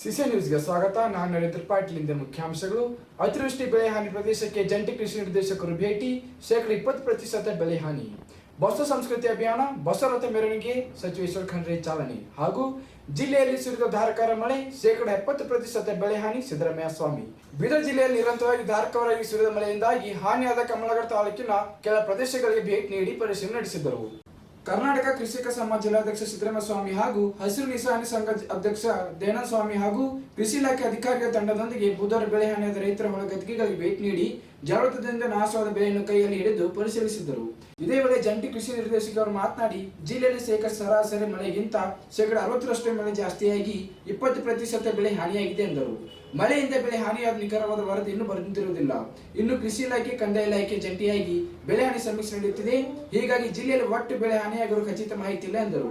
CC ನ್ಯೂಸ್ಗೆ ಸ್ವಾಗತ. ನಾನು ನರೇಂದ್ರ ಪಾಟೀಲಿಂದ ಮುಖ್ಯಾಂಶಗಳು ಅತಿವೃಷ್ಟಿ, ಬೆಳೆ ಹಾನಿ ಪ್ರದೇಶಕ್ಕೆ ಜಂಟಿ ಕೃಷಿ ನಿರ್ದೇಶಕರು ಭೇಟಿ. ಶೇಕಡ ಇಪ್ಪತ್ತು ಪ್ರತಿಶತ ಬೆಳೆ ಹಾನಿ. ಬಸ ಸಂಸ್ಕೃತಿ ಅಭಿಯಾನ, ಬಸವರಥ ಮೆರವಣಿಗೆ, ಸಚಿವ ಈಶ್ವರ್ ಖಂಡ್ರೆ ಚಾಲನೆ. ಹಾಗೂ ಜಿಲ್ಲೆಯಲ್ಲಿ ಸುರಿದ ಧಾರಕಾರ ಮಳೆ, ಶೇಕಡ ಎಪ್ಪತ್ತು ಪ್ರತಿಶತ ಬೆಳೆ ಹಾನಿ ಸಿದ್ದರಾಮಯ್ಯ ಸ್ವಾಮಿ. ಬೀದರ್ ಜಿಲ್ಲೆಯಲ್ಲಿ ನಿರಂತರವಾಗಿ ಧಾರಕವರಾಗಿ ಸುರಿದ ಮಳೆಯಿಂದಾಗಿ ಹಾನಿಯಾದ ಕಮಲಗಡ ತಾಲೂಕಿನ ಕೆಲ ಪ್ರದೇಶಗಳಿಗೆ ಭೇಟಿ ನೀಡಿ ಪರಿಶೀಲನೆ ನಡೆಸಿದರು. ಕರ್ನಾಟಕ ಕೃಷಿಕ ಸಮಾಜ ಜಿಲ್ಲಾಧ್ಯಕ್ಷ ಸಿದ್ದರಾಮಯ್ಯ ಸ್ವಾಮಿ ಹಾಗೂ ಹಸಿರು ನಿಸಾನಿ ಸಂಘ ಅಧ್ಯಕ್ಷ ದೇನಾ ಸ್ವಾಮಿ ಹಾಗೂ ಕೃಷಿ ಇಲಾಖೆ ಅಧಿಕಾರಿಗಳ ತಂಡದೊಂದಿಗೆ ಬುಧವಾರ ಬೆಳೆಹಾನಿಯಾದ ರೈತರ ಹೊಲ ಗದ್ದಿಗೆಗಳಿಗೆ ಭೇಟಿ ನೀಡಿ ಜಾಗೃತದಿಂದ ನಾಶವಾದ ಬೆಳೆಯನ್ನು ಕೈಯಲ್ಲಿ ಹಿಡಿದು ಪರಿಶೀಲಿಸಿದರು ಇದೇ ವೇಳೆ ಜಂಟಿ ಕೃಷಿ ನಿರ್ದೇಶಕರು ಮಾತನಾಡಿ, ಜಿಲ್ಲೆಯಲ್ಲಿ ಶೇಕಡ ಸರಾಸರಿ ಮಳೆಗಿಂತ ಶೇಕಡ ಅರವತ್ತರಷ್ಟು ಮಳೆ ಜಾಸ್ತಿಯಾಗಿ ಇಪ್ಪತ್ತು ಪ್ರತಿಶತ ಬೆಳೆ ಹಾನಿಯಾಗಿದೆ ಎಂದರು. ಮಳೆಯಿಂದ ಬೆಳೆ ಹಾನಿಯಾದ ನಿಖರವಾದ ವರದಿ ಇನ್ನೂ ಬರುತ್ತಿರುವುದಿಲ್ಲ ಇನ್ನು ಕೃಷಿ ಇಲಾಖೆ, ಕಂದಾಯ ಇಲಾಖೆ ಜಂಟಿಯಾಗಿ ಬೆಳೆ ಹಾನಿ ಸಮೀಕ್ಷೆ ನಡೆಯುತ್ತಿದೆ. ಹೀಗಾಗಿ ಜಿಲ್ಲೆಯಲ್ಲಿ ಒಟ್ಟು ಬೆಳೆ ಹಾನಿಯಾಗಿರುವ ಖಚಿತ ಮಾಹಿತಿ ಇಲ್ಲ ಎಂದರು.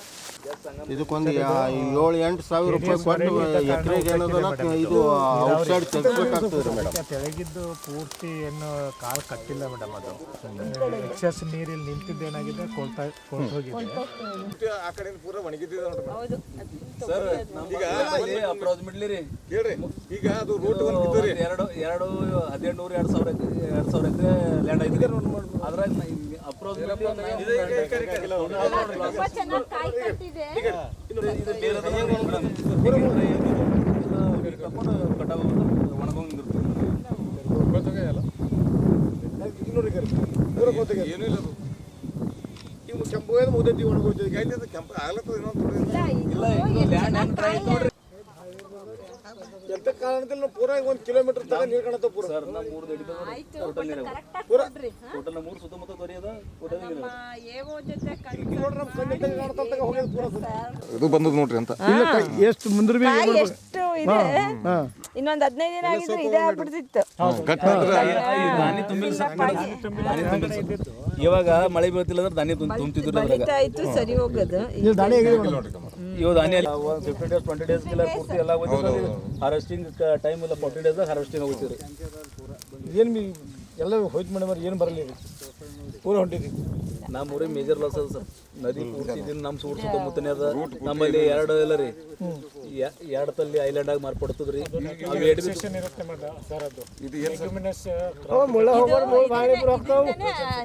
ಇದಕ್ಕೊಂದು ಏಳು ಎಂಟು ಸಾವಿರ ರೂಪಾಯಿ ಕೊಟ್ಟು ಎಕರೆಗೆ ಏನದಲ್ಲ ಇದು ಔಟ್ಸೈಡ್ ತೆಗಿಸ್ಬೇಕಾಗ್ತದೆ ಮೇಡಮ್. ತೆಳಗಿದ್ದು ಪೂರ್ತಿ ಏನು ಕಾಳು ಕಟ್ಟಿಲ್ಲ ಮೇಡಮ್ ಅದು. ಎಕ್ಸಸ್ ನೀರಿಲ್ಲಿ ನಿಂತಿದ್ದು ಏನಾಗಿದೆ? ಕೊಳ್ತಾ ಕೊಳ್ತು ಹೋಗಿದೆ ಆ ಕಡೆ ಪೂರ ಒಣಗಿದ್ದಿದೆ ನೋಡ್ರಿ ಸರ್ ಈಗ ಅಪ್ರಾಕ್ಸಿಮೇಟ್ಲಿ ರೀ. ಕೇಳ್ರಿ. ಈಗ ಅದು ರೂಟ್ ಒಂದು ಎರಡು ಎರಡು ಹದಿನೆಂಟು ನೂರು ಎರಡು ಸಾವಿರ ಎರಡು ಸಾವಿರ ಎಕರೆ ಲ್ಯಾಂಡ್ ಐತಿ ಅದ್ರಾಗ ತುಂಬಾ ಚೆನ್ನಾಗಿ ಕಾಯಿ ಕಟ್ಟಿದೆ. ಏನೂ ಇಲ್ಲ ಅದು. ಇವು ಕೆಂಪು ಎಲ್ಲಿ ಅದು ಕೆಂಪು ಆಗ್ಲತ್ತದ ಇನ್ನೊಂದು ಇಲ್ಲ ಇದು ಇಲ್ಲ ಇದು ಲ್ಯಾಂಡ್ ಹೆಂಗ್ ಟ್ರೈ ನೋಡ್ರಿ ಎಂತ ಕಾರಣದಲ್ಲಿ ನಾವು ಪೂರ. ಒಂದು ಕಿಲೋಮೀಟರ್ ತಗ ನೀರು ಕಾಣತ್ತ ಪೂರ. ಸರ್ ನಾ ಮೂರು ಟೋಟಲ್ ನೀರು ಸುತ್ತಮುತ್ತ ಟೋಟಲ್ ನೀರು ನೋಡ್ರಿ ನಮ್ಮ ಕಣ್ಣು ತಗ ಕಾಣ್ತಾ ತಗ ಹೋಗ್ಯದ ಪೂರ ಇದು ಬಂದದ ನೋಡ್ರಿ ಅಂತ. ಎಷ್ಟು ಮುಂದ್ರ ಕಾಯಿ ಎಷ್ಟು ಇದೆ. ಇನ್ನೊಂದು ಹದಿನೈದು ದಿನ ಆಗಿದ್ರೆ ಇದೇ ಆಗ್ಬಿಡ್ತಿತ್ತು. ತುಂಬಿಲ್ಲ ತುಂಬಿಲ್ಲ ಇವಾಗ ಮಳೆ ಬೀಳ್ತಿಲ್ಲ ಅಂದ್ರೆ ಧಾನ್ಯ ತುಂಬ ತುಂಬ್ತಿದ್ರು ಸರಿ ಹೋಗೋದು. ಇವಾಗ ಧಾನ್ಯ ಫಿಫ್ಟೀನ್ ಡೇಸ್ ಟ್ವೆಂಟಿ ಡೇಸ್ ಇಲ್ಲ ಪೂರ್ತಿ ಎಲ್ಲ ಹಾರ್ವೆಸ್ಟಿಂಗ್ ಟೈಮ್ ಇಲ್ಲ ಫಾರ್ಟಿ ಡೇಸ್ ಹಾರ್ವೆಸ್ಟಿಂಗ್ ಹೋಗ್ತೀರಿ ಏನು ಎಲ್ಲ ಹೋಯ್ತು ಮೇಡಮ್ ಏನು ಬರಲಿ ಪೂರ ಹೊಂಟಿದ್ವಿ ನಮ್ಮ ಊರಿಗೆ ಮೇಜರ್ ಲಾಸ್ ಅದ ಸರ್. ನದಿ ಪೂರ್ತಿ ಇದನ್ನ ನಮ್ಮ ಸೂರ್ ಸುತ್ತಮುತ್ತನೇ ಅದ. ನಮ್ಮಲ್ಲಿ ಎರಡು ಇಲ್ಲ ರೀ. ಎರಡು ತಲ್ಲಿ ಐಲ್ಯಾಂಡ್ ಆಗಿ ಮಾರ್ಪಡ್ತದ್ರಿ. ಅವು ಎಡ್ ಇರುತ್ತೆ ಸರ್ ಅದು. ಇದು ಏನು ಸರ್? ಲ್ಯೂಮಿನಸ್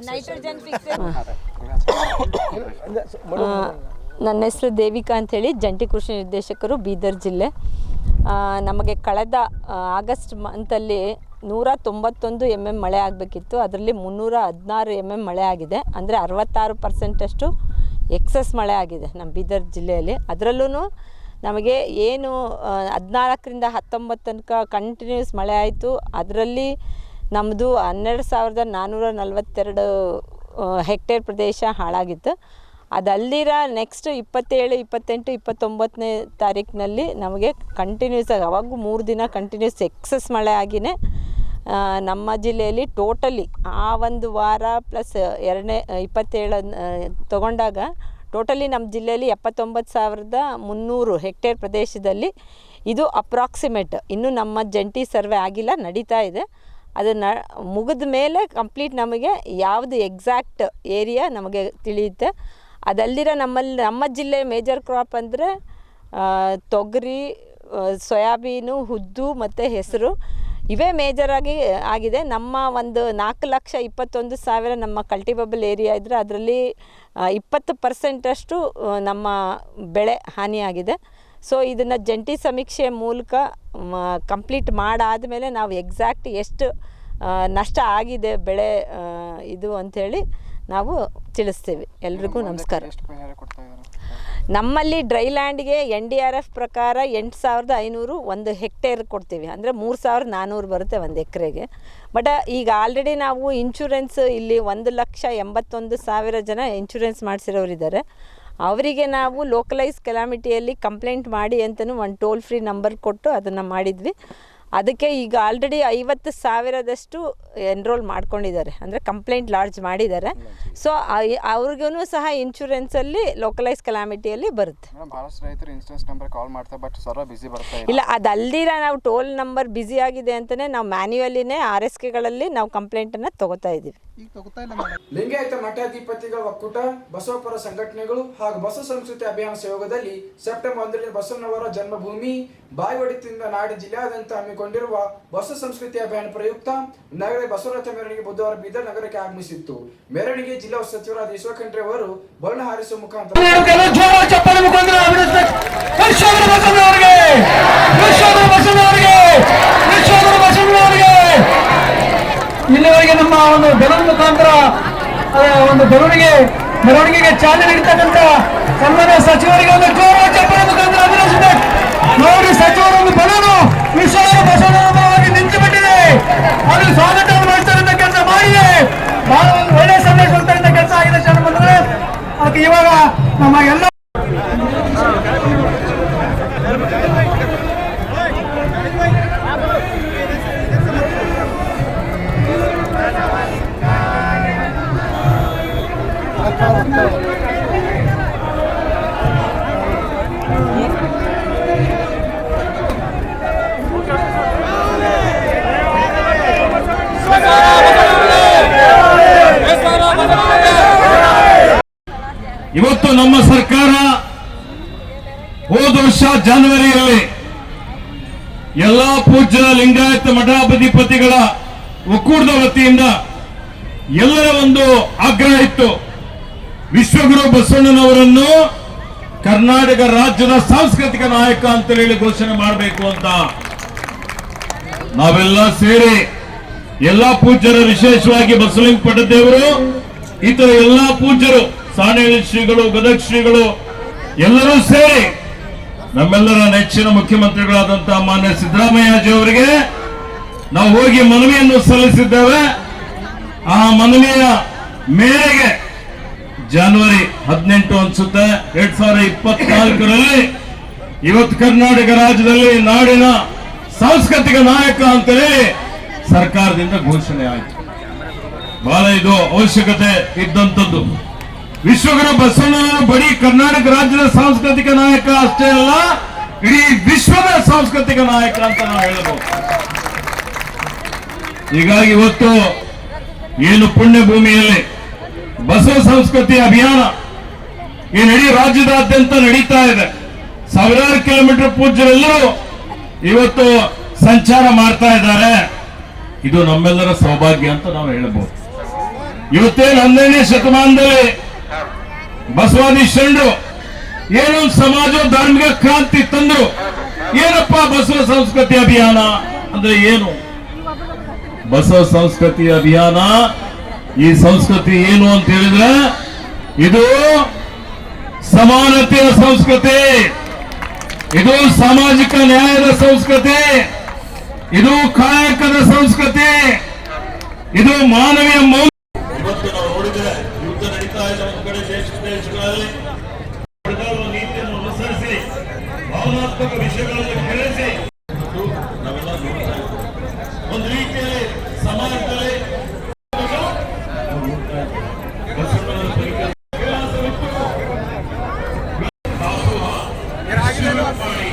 ನೈಟ್ರೋಜನ್ ಫಿಕ್ಸ್ ನನ್ನ ಹೆಸರು ದೇವಿಕಾ ಅಂಥೇಳಿ, ಜಂಟಿ ಕೃಷಿ ನಿರ್ದೇಶಕರು ಬೀದರ್ ಜಿಲ್ಲೆ. ನಮಗೆ ಕಳೆದ ಆಗಸ್ಟ್ ಮಂತಲ್ಲಿ ನೂರ ತೊಂಬತ್ತೊಂದು ಎಂ ಎಂ ಮಳೆ ಆಗಬೇಕಿತ್ತು. ಅದರಲ್ಲಿ ಮುನ್ನೂರ ಹದಿನಾರು ಎಂ ಎಂ ಮಳೆ ಆಗಿದೆ. ಅಂದರೆ ಅರವತ್ತಾರು ಪರ್ಸೆಂಟಷ್ಟು ಎಕ್ಸಸ್ ಮಳೆ ಆಗಿದೆ ನಮ್ಮ ಬೀದರ್ ಜಿಲ್ಲೆಯಲ್ಲಿ. ಅದರಲ್ಲೂ ನಮಗೆ ಏನು ಹದಿನಾಲ್ಕರಿಂದ ಹತ್ತೊಂಬತ್ತು ತನಕ ಕಂಟಿನ್ಯೂಸ್ ಮಳೆ ಆಯಿತು. ಅದರಲ್ಲಿ ನಮ್ಮದು ಹನ್ನೆರಡು ಸಾವಿರದ ನಾನ್ನೂರ ನಲವತ್ತೆರಡು ಹೆಕ್ಟೇರ್ ಪ್ರದೇಶ ಹಾಳಾಗಿತ್ತು. ಅದಲ್ದಿರ ನೆಕ್ಸ್ಟ್ ಇಪ್ಪತ್ತೇಳು, ಇಪ್ಪತ್ತೆಂಟು, ಇಪ್ಪತ್ತೊಂಬತ್ತನೇ ತಾರೀಕಿನಲ್ಲಿ ನಮಗೆ ಕಂಟಿನ್ಯೂಸ್ ಆಗಿ, ಅವಾಗೂ ಮೂರು ದಿನ ಕಂಟಿನ್ಯೂಸ್ ಎಕ್ಸಸ್ ಮಳೆ ಆಗಿನೇ ನಮ್ಮ ಜಿಲ್ಲೆಯಲ್ಲಿ ಟೋಟಲಿ ಆ ಒಂದು ವಾರ ಪ್ಲಸ್ ಎರಡನೇ ಇಪ್ಪತ್ತೇಳು ತಗೊಂಡಾಗ ಟೋಟಲಿ ನಮ್ಮ ಜಿಲ್ಲೆಯಲ್ಲಿ ಎಪ್ಪತ್ತೊಂಬತ್ತು ಸಾವಿರದ ಮುನ್ನೂರು ಹೆಕ್ಟೇರ್ ಪ್ರದೇಶದಲ್ಲಿ ಇದು ಅಪ್ರಾಕ್ಸಿಮೇಟ್ ಇನ್ನೂ ನಮ್ಮ ಜಂಟಿ ಸರ್ವೆ ಆಗಿಲ್ಲ, ನಡೀತಾ ಇದೆ. ಅದನ್ನು ಮುಗಿದ ಮೇಲೆ ಕಂಪ್ಲೀಟ್ ನಮಗೆ ಯಾವುದು ಎಕ್ಸಾಕ್ಟ್ ಏರಿಯಾ ನಮಗೆ ತಿಳಿಯುತ್ತೆ. ಅದಲ್ದಿರ ನಮ್ಮಲ್ಲಿ, ನಮ್ಮ ಜಿಲ್ಲೆ ಮೇಜರ್ ಕ್ರಾಪ್ ಅಂದರೆ ತೊಗರಿ ಸೋಯಾಬೀನು ಉದ್ದು ಮತ್ತು ಹೆಸರು. ಇವೇ ಮೇಜರಾಗಿ ಆಗಿದೆ. ನಮ್ಮ ಒಂದು ನಾಲ್ಕು ಲಕ್ಷ ಇಪ್ಪತ್ತೊಂದು ಸಾವಿರ ನಮ್ಮ ಕಲ್ಟಿಬಬಲ್ ಏರಿಯಾ ಇದ್ದರೆ ಅದರಲ್ಲಿ ಇಪ್ಪತ್ತು ಪರ್ಸೆಂಟಷ್ಟು ನಮ್ಮ ಬೆಳೆ ಹಾನಿಯಾಗಿದೆ ಸೊ ಇದನ್ನು ಜಂಟಿ ಸಮೀಕ್ಷೆ ಮೂಲಕ ಕಂಪ್ಲೀಟ್ ಮಾಡಾದ ಮೇಲೆ ನಾವು ಎಕ್ಸಾಕ್ಟ್ ಎಷ್ಟು ನಷ್ಟ ಆಗಿದೆ ಬೆಳೆ ಇದು ಅಂಥೇಳಿ ನಾವು ತಿಳಿಸ್ತೀವಿ. ಎಲ್ರಿಗೂ ನಮಸ್ಕಾರ. ನಮ್ಮಲ್ಲಿ ಡ್ರೈ ಲ್ಯಾಂಡ್ಗೆ ಎನ್ ಡಿ ಆರ್ ಎಫ್ ಪ್ರಕಾರ ಎಂಟು ಸಾವಿರದ ಐನೂರು ಒಂದು ಹೆಕ್ಟೇರ್ ಕೊಡ್ತೀವಿ. ಅಂದರೆ ಮೂರು ಸಾವಿರದ ನಾನ್ನೂರು ಬರುತ್ತೆ ಒಂದು ಎಕರೆಗೆ. ಬಟ್ ಈಗ ಆಲ್ರೆಡಿ ನಾವು ಇನ್ಶೂರೆನ್ಸ್ ಇಲ್ಲಿ ಒಂದು ಲಕ್ಷ ಎಂಬತ್ತೊಂದು ಸಾವಿರ ಜನ ಇನ್ಶೂರೆನ್ಸ್ ಮಾಡಿಸಿರೋರಿದ್ದಾರೆ ಅವರಿಗೆ ನಾವು ಲೋಕಲೈಸ್ ಕೆಲಾಮಿಟಿಯಲ್ಲಿ ಕಂಪ್ಲೇಂಟ್ ಮಾಡಿ ಅಂತಲೂ ಒಂದು ಟೋಲ್ ಫ್ರೀ ನಂಬರ್ ಕೊಟ್ಟು ಅದನ್ನು ಮಾಡಿದ್ವಿ. ಅದಕ್ಕೆ ಈಗ ಆಲ್ರೆಡಿ ಐವತ್ತು ಸಾವಿರದಷ್ಟು ಎನ್ರೋಲ್ ಮಾಡ್ಕೊಂಡಿದ್ದಾರೆ. ಅಂದರೆ ಕಂಪ್ಲೇಂಟ್ ಲಾಡ್ಜ್ ಮಾಡಿದ್ದಾರೆ. ಸೊ ಅವ್ರಿಗೂ ಸಹ ಇನ್ಶೂರೆನ್ಸಲ್ಲಿ ಲೋಕಲೈಸ್ ಕಲಾಮಿಟಿಯಲ್ಲಿ ಬರುತ್ತೆ. ಇಲ್ಲ. ಅದಲ್ದಿರ ನಾವು ಟೋಲ್ ನಂಬರ್ ಬ್ಯುಸಿ ಆಗಿದೆ ಅಂತಲೇ ನಾವು ಮ್ಯಾನ್ಯುವಲಿನೇ ಆರ್ ಎಸ್ ಕೆಗಳಲ್ಲಿ ನಾವು ಕಂಪ್ಲೇಂಟನ್ನು ತೊಗೋತಾ ಇದ್ದೀವಿ. ಲಿಂಗಾಯತ ಮಠಾಧಿಪತಿಗಳ ಒಕ್ಕೂಟ ಬಸವಪರ ಸಂಘಟನೆಗಳು ಹಾಗೂ ಬಸವ ಸಂಸ್ಕೃತಿ ಅಭಿಯಾನ ಸಹಯೋಗದಲ್ಲಿ ಸೆಪ್ಟೆಂಬರ್ ಒಂದರಲ್ಲಿ ಬಸವನವರ ಜನ್ಮಭೂಮಿ ಬಾಯಿವಡಿತದಿಂದ ನಾಡ ಜಿಲ್ಲೆಯಾದ್ಯಂತ ಹಮ್ಮಿಕೊಂಡಿರುವ ಬಸವ ಸಂಸ್ಕೃತಿ ಅಭಿಯಾನ ಪ್ರಯುಕ್ತ ನಗರ ಬಸವರಾಜ ಮೆರವಣಿಗೆ ಬುಧವಾರ ಬೀದರ್ ನಗರಕ್ಕೆ ಆಗಮಿಸಿತ್ತು. ಮೆರವಣಿಗೆ ಜಿಲ್ಲಾ ಸಚಿವರಾದ ಈಶ್ವರ ಅವರು ಬಣ್ಣ ಹಾರಿಸುವ ಮುಖಾಂತರ ಒಂದು ಬೆಳವಣಿಗೆ ಮೆರವಣಿಗೆಗೆ ಚಾಲನೆ ನೀಡ್ತಕ್ಕಂಥ ಕನ್ನಡ ಸಚಿವರಿಗೆ ಒಂದು ಗೌರವ ಚಪ್ಪಲಿ ಮುಖಾಂತರ ಅಭಿನಂದಿಸಿದೆ ನೋಡಿ ಸಚಿವರ ಒಂದು ಬಲೂನು ವಿಶ್ವದ ಬಸವನವಾಗಿ ನಿಂತು ಬಿಟ್ಟಿದೆ ಅದು ಸ್ವಾಗತ ಮಾಡ್ತಾರಂತ ಕೆಲಸ ಮಾಡಿದೆ ಬಹಳ ಒಂದು ಒಳ್ಳೆಯ ಸಂದೇಶ ಕೊಡ್ತಾರಂತ ಕೆಲಸ ಆಗಿದೆ ಶಾಲೆ ಬಂದ್ರೆ ಅದಕ್ಕೆ ಇವಾಗ ನಮ್ಮ ಎಲ್ಲ ಇವತ್ತು ನಮ್ಮ ಸರ್ಕಾರ ಹೋದ ವರ್ಷ ಜನವರಿಯಲ್ಲಿ ಎಲ್ಲಾ ಪೂಜ್ಯ ಲಿಂಗಾಯತ ಮಠಾಧಿಪತಿಗಳ ಒಕ್ಕೂಟದ ವತಿಯಿಂದ ಎಲ್ಲರ ಒಂದು ಆಗ್ರಹ ಇತ್ತು. ವಿಶ್ವಗುರು ಬಸವಣ್ಣನವರನ್ನು ಕರ್ನಾಟಕ ರಾಜ್ಯದ ಸಾಂಸ್ಕೃತಿಕ ನಾಯಕ ಅಂತ ಹೇಳಿ ಘೋಷಣೆ ಮಾಡಬೇಕು ಅಂತ. ನಾವೆಲ್ಲ ಸೇರಿ ಎಲ್ಲಾ ಪೂಜ್ಯರು ವಿಶೇಷವಾಗಿ ಬಸವಲಿಂಗ ಪಟ್ಟದೇವರು, ಇತರ ಎಲ್ಲಾ ಪೂಜ್ಯರು ಸಾಣೇಳಿ ಶ್ರೀಗಳು, ಗದಗ ಶ್ರೀಗಳು, ಎಲ್ಲರೂ ಸೇರಿ ನಮ್ಮೆಲ್ಲರ ನೆಚ್ಚಿನ ಮುಖ್ಯಮಂತ್ರಿಗಳಾದಂತಹ ಮಾನ್ಯ ಸಿದ್ದರಾಮಯ್ಯಜಿ ಅವರಿಗೆ ನಾವು ಹೋಗಿ ಮನವಿಯನ್ನು ಸಲ್ಲಿಸಿದ್ದೇವೆ. ಆ ಮನವಿಯ ಮೇರೆಗೆ ಜನವರಿ ಹದಿನೆಂಟು ಅನ್ಸುತ್ತೆ. ಎರಡ್ ಸಾವಿರದ ಇಪ್ಪತ್ನಾಲ್ಕರಲ್ಲಿ ಇವತ್ತು ಕರ್ನಾಟಕ ರಾಜ್ಯದಲ್ಲಿ ನಾಡಿನ ಸಾಂಸ್ಕೃತಿಕ ನಾಯಕ ಅಂತೇಳಿ ಸರ್ಕಾರದಿಂದ ಘೋಷಣೆ ಆಯಿತು. ಬಹಳ ಇದು ಅವಶ್ಯಕತೆ ಇದ್ದಂಥದ್ದು. ವಿಶ್ವಗುರು ಬಸವಣ್ಣನವರು ಬರೀ ಕರ್ನಾಟಕ ರಾಜ್ಯದ ಸಾಂಸ್ಕೃತಿಕ ನಾಯಕ ಅಷ್ಟೇ ಅಲ್ಲ, ಇಡೀ ವಿಶ್ವದ ಸಾಂಸ್ಕೃತಿಕ ನಾಯಕ ಅಂತ ನಾವು ಹೇಳಬಹುದು ಹೀಗಾಗಿ ಇವತ್ತು ಏನು ಪುಣ್ಯ ಭೂಮಿಯಲ್ಲಿ ಬಸವ ಸಂಸ್ಕೃತಿ ಅಭಿಯಾನ ಏನು ಇಡೀ ರಾಜ್ಯದಾದ್ಯಂತ ನಡೀತಾ ಇದೆ. ಸಾವಿರಾರು ಕಿಲೋಮೀಟರ್ ಪೂಜ್ಯರೆಲ್ಲರೂ ಇವತ್ತು ಸಂಚಾರ ಮಾಡ್ತಾ ಇದ್ದಾರೆ. ಇದು ನಮ್ಮೆಲ್ಲರ ಸೌಭಾಗ್ಯ ಅಂತ ನಾವು ಹೇಳಬಹುದು ಇವತ್ತೇನು ಹನ್ನೆರಡನೇ ಶತಮಾನದಲ್ಲಿ ಬಸವಾದಿ ಶರಣರು, ಏನು ಸಮಾಜ ಧಾರ್ಮಿಕ ಕ್ರಾಂತಿ ತಂದ್ರು. ಏನಪ್ಪ ಬಸವ ಸಂಸ್ಕೃತಿ ಅಭಿಯಾನ ಅಂದ್ರೆ ಏನು? ಬಸವ ಸಂಸ್ಕೃತಿ ಅಭಿಯಾನ, ಈ ಸಂಸ್ಕೃತಿ ಏನು ಅಂತ ಹೇಳಿದ್ರೆ, ಇದು ಸಮಾನತೆಯ ಸಂಸ್ಕೃತಿ. ಇದು ಸಾಮಾಜಿಕ ನ್ಯಾಯದ ಸಂಸ್ಕೃತಿ. ಇದು ಕಾಯಕದ ಸಂಸ್ಕೃತಿ. ಇದು ಮಾನವೀಯ ಮೌಲ್ಯ ಇವತ್ತು ನಾವು ನೋಡಿದ್ರೆ ಯುದ್ಧ ನಡೀತಾ ಇದೆ ಒಂದು ಕಡೆ ದೇಶ ದೇಶಗಳಲ್ಲಿ ಬಡದಾಡುವ ನೀತಿಯನ್ನು ಅನುಸರಿಸಿ ಭಾವನಾತ್ಮಕ ವಿಷಯಗಳನ್ನು ಕೇಳಿಸಿ ಇದು ನಾವೆಲ್ಲ ನೋಡ್ತಾ ಇದ್ದೀವಿ. ಒಂದು ರೀತಿಯಲ್ಲಿ ಸಮಾಜದಲ್ಲಿ ಬಸವಣ್ಣನ ಪರಿಕಲ್ಪನೆ ವಿಲಾಸವಿತ್ತು. ದಾಸೋಹ, ಶಿವ ಮಾಡಿ,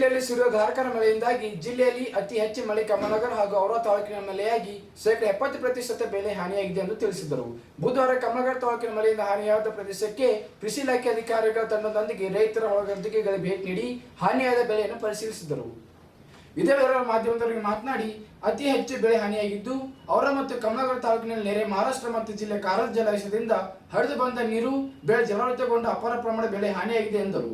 ಜಿಲ್ಲೆಯಲ್ಲಿ ಸುರಿಯುವ ಧಾರಕಾರ ಮಳೆಯಿಂದಾಗಿ ಜಿಲ್ಲೆಯಲ್ಲಿ ಅತಿ ಹೆಚ್ಚು ಮಳೆ ಕಮಲನಗರ ಹಾಗೂ ಔರಾ ತಾಲೂಕಿನ ಮಳೆಯಾಗಿ ಶೇಕಡಾ ಎಪ್ಪತ್ತು ಪ್ರತಿಶತ ಬೆಳೆ ಹಾನಿಯಾಗಿದೆ ಎಂದು ತಿಳಿಸಿದರು. ಬುಧವಾರ ಕಮಲನಗರ ತಾಲೂಕಿನ ಮಳೆಯಿಂದ ಹಾನಿಯಾದ ಪ್ರದೇಶಕ್ಕೆ ಕೃಷಿ ಇಲಾಖೆ ಅಧಿಕಾರಿಗಳ ತಂಡದೊಂದಿಗೆ ರೈತರ ಹೊಲಗದ್ದೆಗಳಿಗೆ ಭೇಟಿ ನೀಡಿ ಹಾನಿಯಾದ ಬೆಳೆಯನ್ನು ಪರಿಶೀಲಿಸಿದರು. ಇದೇ ವೇಳೆ ಮಾಧ್ಯಮದವರಿಗೆ ಮಾತನಾಡಿ, ಅತಿ ಹೆಚ್ಚು ಬೆಳೆ ಹಾನಿಯಾಗಿದ್ದು, ಅವರ ಮತ್ತು ಕಮಲನಗರ ತಾಲೂಕಿನಲ್ಲಿ ನೆರೆ ಮಹಾರಾಷ್ಟ್ರ ಮತ್ತು ಜಿಲ್ಲೆ ಕಾರಜ್ ಜಲಾಶಯದಿಂದ ಹರಿದು ಬಂದ ನೀರು, ಬೆಳೆ ಜಲಾವೃತಗೊಂಡು ಅಪಾರ ಪ್ರಮಾಣ ಬೆಳೆ ಹಾನಿಯಾಗಿದೆ ಎಂದರು.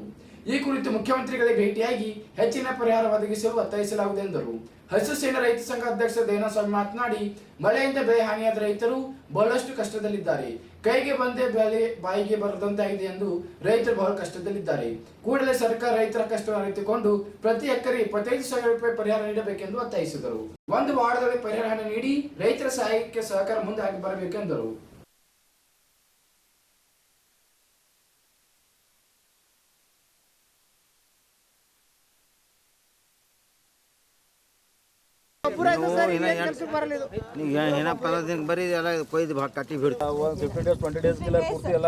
ಈ ಕುರಿತು ಮುಖ್ಯಮಂತ್ರಿಗಳಿಗೆ ಭೇಟಿಯಾಗಿ ಹೆಚ್ಚಿನ ಪರಿಹಾರ ಒದಗಿಸಲು ಒತ್ತಾಯಿಸಲಾಗಿದೆ ಎಂದರು. ಹಸಿರು ರೈತ ಸಂಘ ಅಧ್ಯಕ್ಷ ದಯನಸ್ವಾಮಿ ಮಾತನಾಡಿ, ಮಳೆಯಿಂದ ಬೆಳೆ ಹಾನಿಯಾದ ರೈತರು ಬಹಳಷ್ಟು ಕಷ್ಟದಲ್ಲಿದ್ದಾರೆ. ಕೈಗೆ ಬಂದೇ ಬೆಳೆ ಬಾಯಿಗೆ ಬರದಂತಾಗಿದೆ ಎಂದು ರೈತರು ಬಹಳ ಕಷ್ಟದಲ್ಲಿದ್ದಾರೆ. ಕೂಡಲೇ ಸರ್ಕಾರ ರೈತರ ಕಷ್ಟವನ್ನು ಅರಿತುಕೊಂಡು ಪ್ರತಿ ಎಕರೆ ಇಪ್ಪತ್ತೈದು ಸಾವಿರ ರೂಪಾಯಿ ಪರಿಹಾರ ನೀಡಬೇಕೆಂದು ಒತ್ತಾಯಿಸಿದರು. ಒಂದು ವಾರದಲ್ಲಿ ಪರಿಹಾರ ನೀಡಿ ರೈತರ ಸಹಾಯಕ್ಕೆ ಸಹಕಾರ ಮುಂದೆ ಬರಬೇಕೆಂದರು ನೀವು ಏನಪ್ಪ ಅದನ್ನ ಬರೀ ಎಲ್ಲ ಕೊಯ್ದು ಕಟ್ಟಿ ಬಿಡ್ತೀವಿ. ಒಂದು ಫಿಫ್ಟಿ ಡೇಸ್ ಟ್ವೆಂಟಿ ಡೇಸ್ ಪೂರ್ತಿ ಎಲ್ಲ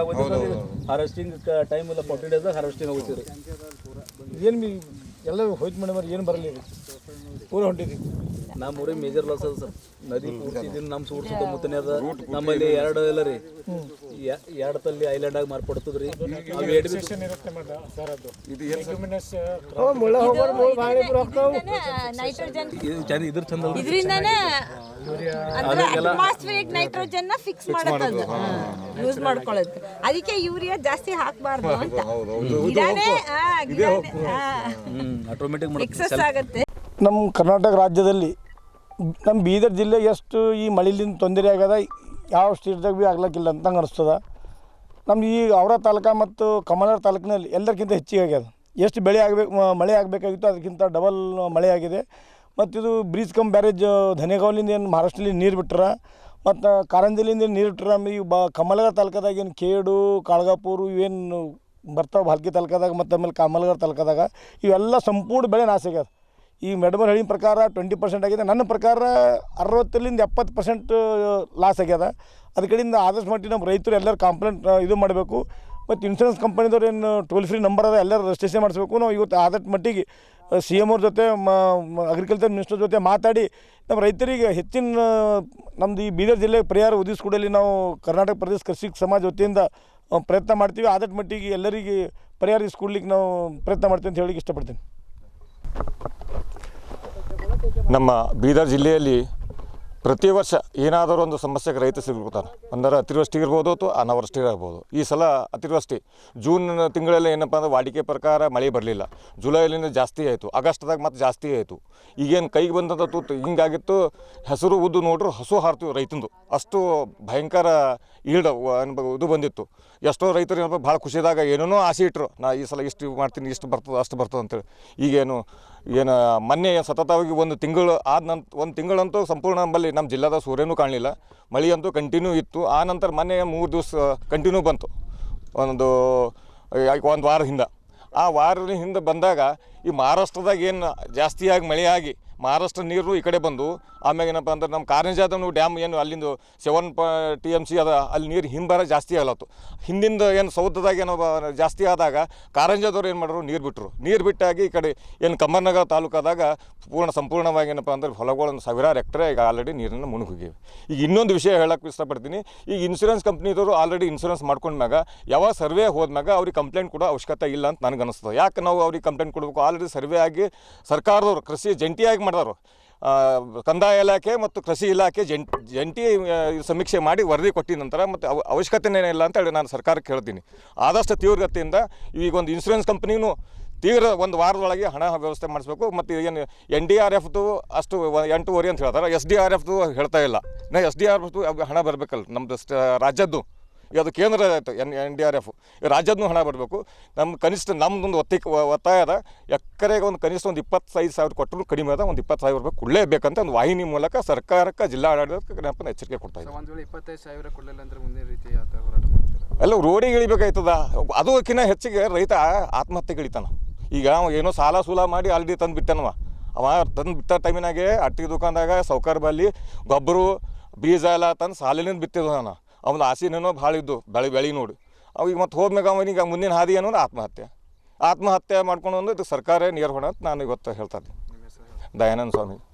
ಹಾರ್ವೆಸ್ಟಿಂಗ್ ಟೈಮ್ ಇಲ್ಲ ಫಾರ್ಟಿ ಡೇಸ್ ಹಾರ್ವೆಸ್ಟಿಂಗ್ ಹೋಗ್ತೀರಿ. ಏನು ಎಲ್ಲ ಹೋಯ್ತು ಮೇಡಮ್ ಏನು ಬರಲಿ ಪೂರ ಹೊಂಟಿದ್ವಿ ನಮ್ಮ ಊರಿಗೆ ಮೇಜರ್ ಲಾಸ್ ಅದ ಸರ್. ನದಿ ಪೂರ್ತಿ ದಿನ ನಮ್ಮ ಸೂರ್ ಸುತ್ತಮುತ್ತನೇ ಅದ. ನಮ್ಮಲ್ಲಿ ಎರಡು ಇಲ್ಲ ರೀ. ಎರಡು ತಲ್ಲಿ ಐಲ್ಯಾಂಡ್ ಆಗಿ ಮಾರ್ಪಡ್ತದ್ರಿ. ಅವು ಎಡ್ ಇದು ಚಂದ ಇದ್ರ ಚಂದ ಅಲ್ರಿ? ಇದರಿಂದಾನೇ ಅಂದ್ರೆ ಅಟ್ಮಾಸ್ಫಿಯರಿಕ್ ನೈಟ್ರೋಜನ್ನ ಫಿಕ್ಸ್ ಮಾಡತ್ತದು ಯೂಸ್ ಮಾಡ್ಕೊಳ್ಳುತ್ತೆ ಅದಕ್ಕೆ ಯೂರಿಯಾ ಜಾಸ್ತಿ ಹಾಕಬಾರ್ದು ಅಂತ. ಗಿಡನೇ ಆಟೋಮೆಟಿಕ್ ನಮ್ಮ ಕರ್ನಾಟಕ ರಾಜ್ಯದಲ್ಲಿ ನಮ್ಮ ಬೀದರ್ ಜಿಲ್ಲೆ ಎಷ್ಟು ಈ ಮಳಿಲಿಂದ ತೊಂದರೆ ಆಗ್ಯದ ಯಾವ ಸ್ಟೇಟ್ದಾಗ ಭೀ ಆಗ್ಲಕ್ಕಿಲ್ಲ ಅಂತ ನಂಗೆ ಅನಿಸ್ತದ. ನಮ್ಮ ಈ ಅವರ ತಾಲೂಕು ಮತ್ತು ಕಮಲಾರ ತಾಲೂಕಿನಲ್ಲಿ ಎಲ್ಲರಿಗಿಂತ ಹೆಚ್ಚಿಗೆ ಆಗ್ಯದ. ಎಷ್ಟು ಬೆಳೆ ಆಗಬೇಕು ಮಳೆ ಆಗಬೇಕಾಗಿತ್ತು, ಅದಕ್ಕಿಂತ ಡಬಲ್ ಮಳೆ ಆಗಿದೆ. ಮತ್ತು ಇದು ಬ್ರೀಜ್ ಕಮ್ ಬ್ಯಾರೇಜ್, ಧನೆಗಾವಲಿಂದ ಏನು ಮಹಾರಾಷ್ಟ್ರದಲ್ಲಿ ನೀರು ಬಿಟ್ರ, ಮತ್ತು ಕಾರಂಜಲಿಂದ ನೀರು ಬಿಟ್ರ, ಈ ಬ ಕಮಲಗಾರ್ ತಾಲೂಕದಾಗ ಏನು ಕೇಡು ಕಾಳಗಾಪುರ ಇವೇನು ಬರ್ತಾವೆ, ಭಾಲ್ಕಿ ತಾಲೂಕದಾಗ ಮತ್ತು ಆಮೇಲೆ ಕಮಲಗಾರ್ ತಾಲೂಕದಾಗ, ಇವೆಲ್ಲ ಸಂಪೂರ್ಣ ಬೆಳೆ ನಾಶ ಆಗ್ಯದ. ಈ ಮೇಡಮರ್ ಹೇಳಿನ ಪ್ರಕಾರ ಟ್ವೆಂಟಿ ಪರ್ಸೆಂಟ್ ಆಗಿದೆ. ನನ್ನ ಪ್ರಕಾರ ಅರವತ್ತರಿಂದ ಎಪ್ಪತ್ತು ಪರ್ಸೆಂಟ್ ಲಾಸ್ ಆಗ್ಯದ. ಅದ್ರ ಕಡೆಯಿಂದ ಆದಷ್ಟು ಮಟ್ಟಿಗೆ ನಮ್ಮ ರೈತರು ಎಲ್ಲರೂ ಕಾಂಪ್ಲೇಂಟ್ ಇದು ಮಾಡಬೇಕು. ಮತ್ತು ಇನ್ಶೂರೆನ್ಸ್ ಕಂಪನಿದವ್ರು ಏನು ಟೋಲ್ ಫ್ರೀ ನಂಬರ್ ಅದ, ಎಲ್ಲರೂ ರಿಜಿಸ್ಟ್ರೇಷನ್ ಮಾಡಿಸ್ಬೇಕು. ನಾವು ಇವತ್ತು ಆದಷ್ಟು ಮಟ್ಟಿಗೆ ಸಿ ಎಂ ಅವ್ರ ಜೊತೆ ಅಗ್ರಿಕಲ್ಚರ್ ಮಿನಿಸ್ಟರ್ ಜೊತೆ ಮಾತಾಡಿ ನಮ್ಮ ರೈತರಿಗೆ ಹೆಚ್ಚಿನ ನಮ್ಮದು ಈ ಬೀದರ್ ಜಿಲ್ಲೆಗೆ ಪರಿಹಾರ ಒದಗಿಸ್ಕೊಡಲಿ ನಾವು ಕರ್ನಾಟಕ ಪ್ರದೇಶ ಕೃಷಿ ಸಮಾಜ ವತಿಯಿಂದ ಪ್ರಯತ್ನ ಮಾಡ್ತೀವಿ. ಆದಷ್ಟು ಮಟ್ಟಿಗೆ ಎಲ್ಲರಿಗೆ ಪರಿಹಾರ ಇಸ್ಕೊಡ್ಲಿಕ್ಕೆ ನಾವು ಪ್ರಯತ್ನ ಮಾಡ್ತೀವಿ ಅಂತ ಹೇಳಿಕ್ಕೆ ಇಷ್ಟಪಡ್ತೀನಿ. ನಮ್ಮ ಬೀದರ್ ಜಿಲ್ಲೆಯಲ್ಲಿ ಪ್ರತಿ ವರ್ಷ ಏನಾದರೂ ಒಂದು ಸಮಸ್ಯೆಗೆ ರೈತ ಸಿಗ್ಬಿಡ್ತಾನೆ. ಅಂದರೆ ಅತಿವೃಷ್ಟಿ ಇರ್ಬೋದು ಅಥವಾ ಅನಾವೃಷ್ಟಿ ಇರ್ಬೋದು. ಈ ಸಲ ಅತಿವೃಷ್ಟಿ. ಜೂನ್ ತಿಂಗಳಲ್ಲಿ ಏನಪ್ಪ ಅಂದ್ರೆ ವಾಡಿಕೆ ಪ್ರಕಾರ ಮಳೆ ಬರಲಿಲ್ಲ. ಜುಲೈಲಿಂದ ಜಾಸ್ತಿ ಆಯಿತು. ಆಗಸ್ಟ್ದಾಗ ಮತ್ತೆ ಜಾಸ್ತಿ ಆಯಿತು. ಈಗೇನು ಕೈಗೆ ಬಂದಂಥ ತೂತು ಹಿಂಗಾಗಿತ್ತು. ಹೆಸರು ಉದ್ದು ನೋಡ್ರು ಹಸು ಹಾರ್ತೀವಿ ರೈತಂದು. ಅಷ್ಟು ಭಯಂಕರ ಈಲ್ಡ್ ಇದು ಬಂದಿತ್ತು. ಎಷ್ಟೋ ರೈತರು ಏನಪ್ಪ ಭಾಳ ಖುಷಿದಾಗ ಏನೇನೋ ಆಸೆ ಇಟ್ಟರು ನಾ ಈ ಸಲ ಇಷ್ಟು ಮಾಡ್ತೀನಿ, ಇಷ್ಟು ಬರ್ತದೆ, ಅಷ್ಟು ಬರ್ತದೆ ಅಂತೇಳಿ. ಈಗೇನು, ಏನು ಮೊನ್ನೆ ಸತತವಾಗಿ ಒಂದು ತಿಂಗಳು ಆದ ನಂತ ಒಂದು ತಿಂಗಳಂತೂ ಸಂಪೂರ್ಣ ನಮ್ಮಲ್ಲಿ ನಮ್ಮ ಜಿಲ್ಲಾದ ಸೂರ್ಯನೂ ಕಾಣಲಿಲ್ಲ. ಮಳೆ ಅಂತೂ ಕಂಟಿನ್ಯೂ ಇತ್ತು. ಆ ನಂತರ ಮೊನ್ನೆ ಮೂರು ದಿವಸ ಕಂಟಿನ್ಯೂ ಬಂತು. ಒಂದು ಒಂದು ವಾರ ಹಿಂದೆ. ಆ ವಾರದ ಹಿಂದೆ ಬಂದಾಗ ಈ ಮಹಾರಾಷ್ಟ್ರದಾಗ ಏನು ಜಾಸ್ತಿಯಾಗಿ ಮಳೆಯಾಗಿ ಮಹಾರಾಷ್ಟ್ರ ನೀರು ಈ ಕಡೆ ಬಂದು ಆಮ್ಯಾಗ ಏನಪ್ಪ ಅಂದ್ರೆ ನಮ್ಮ ಕಾರಂಜಾದನು ಡ್ಯಾಮ್ ಏನು ಅಲ್ಲಿಂದ ಸೆವೆನ್ ಪ ಟಿ ಎಂ ಸಿ ಅದ, ಅಲ್ಲಿ ನೀರು ಹಿಂಬರ ಜಾಸ್ತಿ ಆಗ್ಲತ್ತು. ಹಿಂದಿಂದ ಏನು ಸೌದದಾಗ ಏನೋ ಜಾಸ್ತಿ ಆದಾಗ ಕಾರಂಜಾದವ್ರು ಏನು ಮಾಡಿದ್ರು, ನೀರು ಬಿಟ್ಟರು ನೀರು ಬಿಟ್ಟಾಗಿ ಈ ಕಡೆ ಏನು ಕಮ್ಮನಗರ ತಾಲೂಕಾದಾಗ ಪೂರ್ಣ ಸಂಪೂರ್ಣವಾಗಿ ಏನಪ್ಪ ಅಂದ್ರೆ ಹೊಲಗಳನ್ನು ಸಾವಿರಾರು ಎಕ್ಟ್ರೆ ಈಗ ಆಲ್ರೆಡಿ ನೀರನ್ನು ಮುಳುಗಿ ಈಗ ಇನ್ನೊಂದು ವಿಷಯ ಹೇಳಕ್ಕೆ ಇಷ್ಟಪಡ್ತೀನಿ, ಈಗ ಇನ್ಶೂರೆನ್ಸ್ ಕಂಪ್ನಿದವರು ಆಲ್ರೆಡಿ ಇನ್ಶೂರೆನ್ಸ್ ಮಾಡ್ಕೊಂಡ್ಮ್ಯಾಗ ಯಾವಾಗ ಸರ್ವೆ ಹೋದ್ಮ್ಯಾಗ ಅವ್ರಿಗೆ ಕಂಪ್ಲೇಂಟ್ ಕೊಡೋ ಅವಶ್ಯಕತೆ ಇಲ್ಲ ಅಂತ ನನಗೆ ಅನಿಸ್ತದೆ ಯಾಕೆ ನಾವು ಅವ್ರಿಗೆ ಕಂಪ್ಲೇಂಟ್ ಕೊಡಬೇಕು? ಆಲ್ರೆಡಿ ಸರ್ವೆ ಆಗಿ ಸರ್ಕಾರದವರು, ಕೃಷಿ ಜಂಟಿಯಾಗಿ ಮಾಡಿದವರು. ಕಂದಾಯ ಇಲಾಖೆ ಮತ್ತು ಕೃಷಿ ಇಲಾಖೆ ಜಂಟಿ ಸಮೀಕ್ಷೆ ಮಾಡಿ ವರದಿ ಕೊಟ್ಟಿದ ನಂತರ ಮತ್ತು ಅವ, ಅವಶ್ಯಕತೆನೇ ಇಲ್ಲ ಅಂತ ಹೇಳಿ ನಾನು ಸರ್ಕಾರಕ್ಕೆ ಹೇಳ್ತೀನಿ. ಆದಷ್ಟು ತೀವ್ರಗತಿಯಿಂದ ಈಗ ಒಂದು ಇನ್ಶೂರೆನ್ಸ್ ಕಂಪ್ನಿನೂ ತೀವ್ರ ಒಂದು ವಾರದೊಳಗೆ ಹಣ ವ್ಯವಸ್ಥೆ ಮಾಡಿಸ್ಬೇಕು ಮತ್ತು ಏನು ಎನ್ ಡಿ ಆರ್ ಎಫ್ದು ಅಷ್ಟು ಎಂಟೂವರೆ ಅಂತ ಹೇಳ್ತಾರೆ. ಎಸ್ ಡಿ ಆರ್ ಎಫ್ದು ಹೇಳ್ತಾ ಇಲ್ಲ. ನಾ ಎಸ್ ಡಿ ಆರ್ ಎಫ್ದು ಹಣ ಬರಬೇಕಲ್ಲ ನಮ್ಮದು ರಾಜ್ಯದ್ದು. ಈಗ ಅದು ಕೇಂದ್ರ ಆಯಿತು N N D R F. ರಾಜ್ಯದೂ ಹಣ ಬರಬೇಕು. ನಮ್ಮ ಕನಿಷ್ಠ ನಮ್ಮದೊಂದು ಒತ್ತಿ ಒತ್ತಾಯ ಅದ. ಎಕರೆಗೆ ಒಂದು ಕನಿಷ್ಠ ಒಂದು ಇಪ್ಪತ್ತೈದು ಸಾವಿರ ಕೊಟ್ಟರು ಕಡಿಮೆ ಅದ ಒಂದು ಇಪ್ಪತ್ತು ಸಾವಿರ ರೂಪಾಯಿ ಕೊಡಲೇಬೇಕಂತ ಒಂದು ವಾಹಿನಿ ಮೂಲಕ ಸರ್ಕಾರಕ್ಕೆ ಜಿಲ್ಲಾ ಆಡಳಿತಕ್ಕೆ ಜ್ಞಾಪನ ಎಚ್ಚರಿಕೆ ಕೊಡ್ತಾ ಇದ್ದೀವಿ ಒಂದು ವೇಳೆ ಇಪ್ಪತ್ತೈದು ಸಾವಿರ ಕೊಡಲಿಲ್ಲ ಅಂದರೆ ಮುಂದಿನ ರೀತಿ ಯಾವ ಥರ ಹೋರಾಟ ಮಾಡ್ತೀರಾ? ಎಲ್ಲ ರೋಡಿಗೆ ಇಳಿಬೇಕಾಯ್ತದ. ಅದಕ್ಕಿಂತ ಹೆಚ್ಚಿಗೆ ರೈತ ಆತ್ಮಹತ್ಯೆಗೆ ಇಳಿತಾನ ಈಗ ಏನೋ ಸಾಲ ಸೂಲ ಮಾಡಿ ಆಲ್ರೆಡಿ ತಂದು ಬಿಟ್ಟನವ ಅವ ತಂದು ಬಿಟ್ಟ ಟೈಮಿನಾಗೆ ಅಟ್ಟಿಗೆ ದುಕಾನ್ದಾಗ ಸೌಕರ್ ಬಲ್ಲಿ ಗೊಬ್ಬರು ಬೀಜ ಎಲ್ಲ ತಂದು ಸಾಲಿನಿಂದ ಬಿತ್ತಿದ್ವ ಅವನ ಅವನ ಆಸೆನೇನೋ ಭಾಳ ಇದ್ದು, ಬೆಳೆ ಬೆಳೆ ನೋಡಿ. ಅವಾಗ ಮತ್ತೆ ಹೋದ್ಮ್ಯಾಗ ಅವನಿಗೆ ಮುಂದಿನ ಹಾದಿ ಅನ್ನೋದು ಆತ್ಮಹತ್ಯೆ. ಆತ್ಮಹತ್ಯೆ ಮಾಡ್ಕೊಂಡು ಇದು ಸರ್ಕಾರ ನೇರ ಹೊಣ ಅಂತ ನಾನು ಇವತ್ತು ಹೇಳ್ತಾ ಇದ್ದೀನಿ. ದಯಾನಂದ ಸ್ವಾಮಿ.